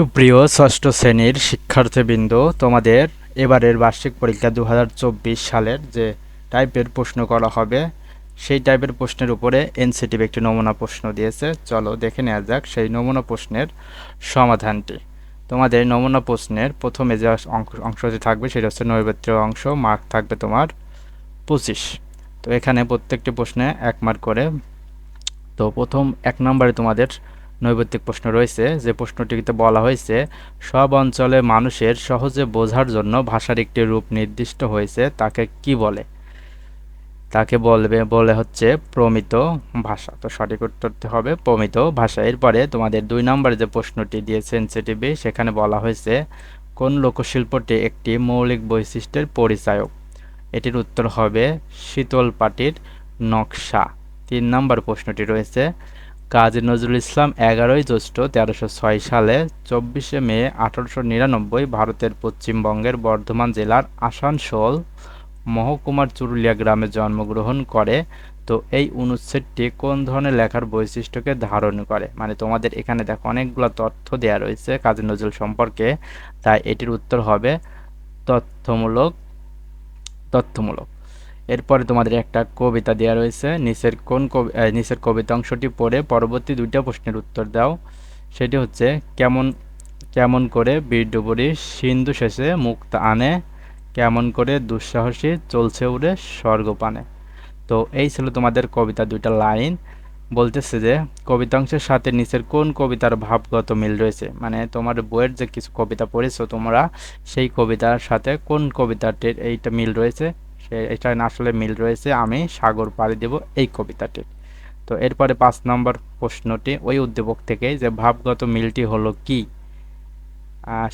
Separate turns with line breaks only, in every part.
সুপ্রিয় ষষ্ঠ শ্রেণির শিক্ষার্থীবৃন্দ, তোমাদের এবারের বার্ষিক পরীক্ষা দু হাজার চব্বিশ সালের যে টাইপের প্রশ্ন করা হবে, সেই টাইপের প্রশ্নের উপরে এনসিটিভ একটি নমুনা প্রশ্ন দিয়েছে। চলো দেখে নেওয়া যাক সেই নমুনা প্রশ্নের সমাধানটি। তোমাদের নমুনা প্রশ্নের প্রথমে যে অংশ অংশটি থাকবে, সেটা হচ্ছে নৈবেত্য অংশ, মার্ক থাকবে তোমার পঁচিশ। তো এখানে প্রত্যেকটি প্রশ্নে এক মার্ক করে। তো প্রথম এক নম্বরে তোমাদের নৈবেত্তিক প্রশ্ন রয়েছে যে প্রশ্নটিতে বলা হয়েছে, সব অঞ্চলে মানুষের সহজে বোঝার জন্য ভাষার একটি রূপ নির্দিষ্ট হয়েছে, তাকে কি বলে? তাকে বলবে, বলে হচ্ছে প্রমিত ভাষা। তো সঠিক উত্তরটি হবে প্রমিত ভাষা। এরপরে তোমাদের দুই নম্বরে যে প্রশ্নটি দিয়েছে এনসিটিভি সেখানে বলা হয়েছে, কোন লোকশিল্পটি একটি মৌলিক বৈশিষ্ট্যের পরিচায়ক? এটির উত্তর হবে শীতল পাটির নকশা। তিন নম্বর প্রশ্নটি রয়েছে কাজী নজরুল ইসলাম এগারোই জ্যৈষ্ঠ তেরোশো ছয় সালে চব্বিশে মে আঠারোশো নিরানব্বই ভারতের পশ্চিমবঙ্গের বর্ধমান জেলার আসানসোল, মহকুমার চুরুলিয়া গ্রামে জন্মগ্রহণ করে। তো এই অনুচ্ছেদটি কোন ধরনের লেখার বৈশিষ্ট্যকে ধারণ করে? মানে তোমাদের এখানে দেখো অনেকগুলো তথ্য দেওয়া রয়েছে কাজী নজরুল সম্পর্কে, তাই এটির উত্তর হবে তথ্যমূলক তথ্যমূলক। এরপরে তোমাদের একটা কবিতা দেওয়া রয়েছে। নিচের কোন নিচের কবিতা অংশটি পড়ে পরবর্তী দুইটা প্রশ্নের উত্তর দাও। সেটি হচ্ছে, কেমন কেমন করে বীর ডুবুরি সিন্ধু শেষে মুক্ত আনে, কেমন করে দুঃসাহসী চলছে উড়ে স্বর্গপানে। তো এই ছিল তোমাদের কবিতা দুইটা লাইন। বলতেছে যে, কবিতাংশের সাথে নিচের কোন কবিতার ভাবগত মিল রয়েছে? মানে তোমার বইয়ের যে কিছু কবিতা পড়েছো তোমরা, সেই কবিতার সাথে কোন কবিতাটির এইটা মিল রয়েছে? এটা আসলে মিল রয়েছে, আমি সাগর পাড়ি দেব এই কবিতাটির তো এরপরে পাঁচ নম্বর প্রশ্নটি, ওই উদ্দীপক থেকে যে ভাবগত মিলটি হলো কি?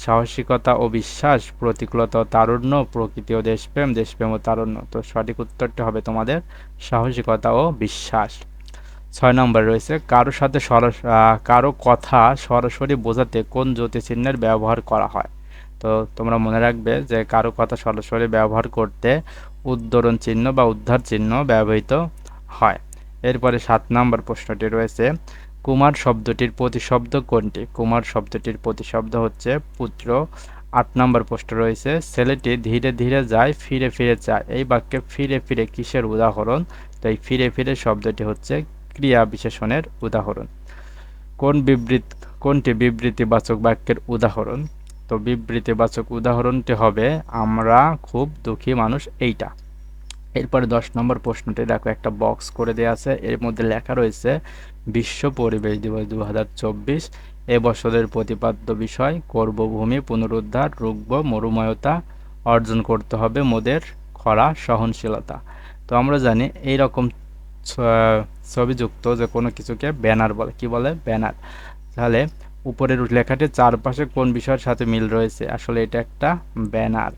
সাহসিকতা ও বিশ্বাস, প্রতিকূলতা ও তারুণ্য, প্রকৃতি ও দেশপ্রেম দেশপ্রেম ও তারুণ্য। তো সঠিক উত্তরটি হবে তোমাদের, সাহসিকতা ও বিশ্বাস। ছয় নম্বর রয়েছে, কারও সাথে কারও কথা সরাসরি বোঝাতে কোন জ্যোতিচিহ্নের ব্যবহার করা হয়? তো তোমরা মনে রাখবে যে কারও কথা সরাসরি ব্যবহার করতে উদ্ধরণ চিহ্ন বা উদ্ধার চিহ্ন ব্যবহৃত হয়। এরপরে সাত নম্বর প্রশ্নটি রয়েছে, কুমার শব্দটির প্রতিশব্দ কোনটি? কুমার শব্দটির প্রতিশব্দ হচ্ছে পুত্র। আট নম্বর প্রশ্ন রয়েছে, ছেলেটি ধীরে ধীরে যায়, ফিরে ফিরে চায়। এই বাক্যে ফিরে ফিরে কিসের উদাহরণ? তো এই ফিরে ফিরে শব্দটি হচ্ছে ক্রিয়া বিশেষণের উদাহরণ। কোন বিবৃত, কোনটি বিবৃতিবাচক বাক্যের উদাহরণ? তো বিবৃতিবাচক উদাহরণটি হবে, আমরা খুব দুঃখী মানুষ এইটা। এরপরে দশ নম্বর প্রশ্নটি, দেখো একটা বক্স করে দেওয়া আছে, এর মধ্যে লেখা রয়েছে, বিশ্ব পরিবেশ দিবস দু হাজার চব্বিশ এবছরের প্রতিপাদ্য বিষয়, কর্মভূমি পুনরুদ্ধার রুগ্ব মরুময়তা অর্জন করতে হবে মোদের খরা সহনশীলতা। তো আমরা জানি এই রকম ছবিযুক্ত যে কোনো কিছুকে ব্যানার বলে। কি বলে? ব্যানার। তাহলে উপরের লেখাটির চারপাশে কোন বিষয়ের সাথে মিল রয়েছে? আসলে এটা একটা ব্যানার।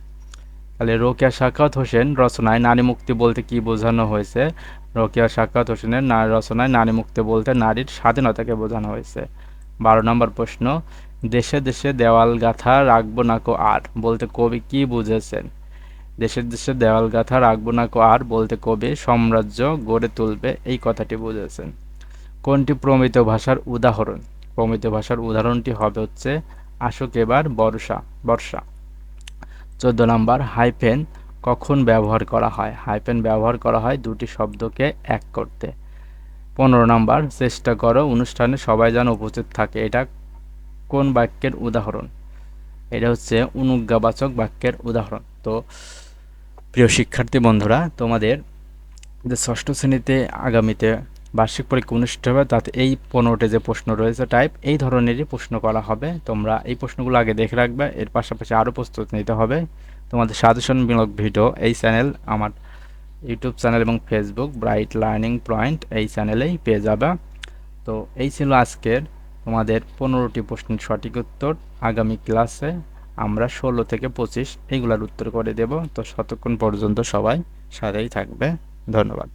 তাহলে রোকেয়া সাক্ষাৎ হোসেন রচনায় নারী মুক্তি বলতে কি বোঝানো হয়েছে? রোকেয়া সাক্ষাৎ হোসেনের রচনায় নারী মুক্তি বলতে নারীর স্বাধীনতাকে বোঝানো হয়েছে। বারো নম্বর প্রশ্ন, দেশে দেশে দেওয়াল গাথা রাখব না কো আর বলতে কবি কি বুঝেছেন? দেশে দেশে দেওয়াল গাথা রাখব না কো আর বলতে কবি সাম্রাজ্য গড়ে তুলবে এই কথাটি বুঝেছেন। কোনটি প্রমিত ভাষার উদাহরণ? প্রমিত ভাষার উদাহরণটি হবে হচ্ছে আসুক এবার বর্ষা বর্ষা। চোদ্দ নম্বর, হাইফেন কখন ব্যবহার করা হয়? হাইফেন ব্যবহার করা হয় দুটি শব্দকে এক করতে। পনেরো নম্বর, চেষ্টা করো অনুষ্ঠানে সবাই যেন উপস্থিত থাকে। এটা কোন বাক্যের উদাহরণ? এটা হচ্ছে অনুজ্ঞাবাচক বাক্যের উদাহরণ। তো প্রিয় শিক্ষার্থী বন্ধুরা, তোমাদের যে ষষ্ঠ শ্রেণীতে আগামীতে বার্ষিক পরীক্ষা অনুষ্ঠিত হবে তাতে এই পনেরোটি যে প্রশ্ন রয়েছে টাইপ এই ধরনেরই প্রশ্ন করা হবে। তোমরা এই প্রশ্নগুলো আগে দেখে রাখবে, এর পাশাপাশি আরও প্রস্তুত নিতে হবে। তোমাদের সাজেশনমূলক ভিডিও এই চ্যানেল, আমার ইউটিউব চ্যানেল এবং ফেসবুক ব্রাইট লার্নিং পয়েন্ট এই চ্যানেলেই পেয়ে যাবে। তো এই ছিল আজকের তোমাদের পনেরোটি প্রশ্নের সঠিক উত্তর। আগামী ক্লাসে আমরা ষোলো থেকে পঁচিশ এইগুলার উত্তর করে দেব। তো ততক্ষণ পর্যন্ত সবাই সাথেই থাকবে। ধন্যবাদ।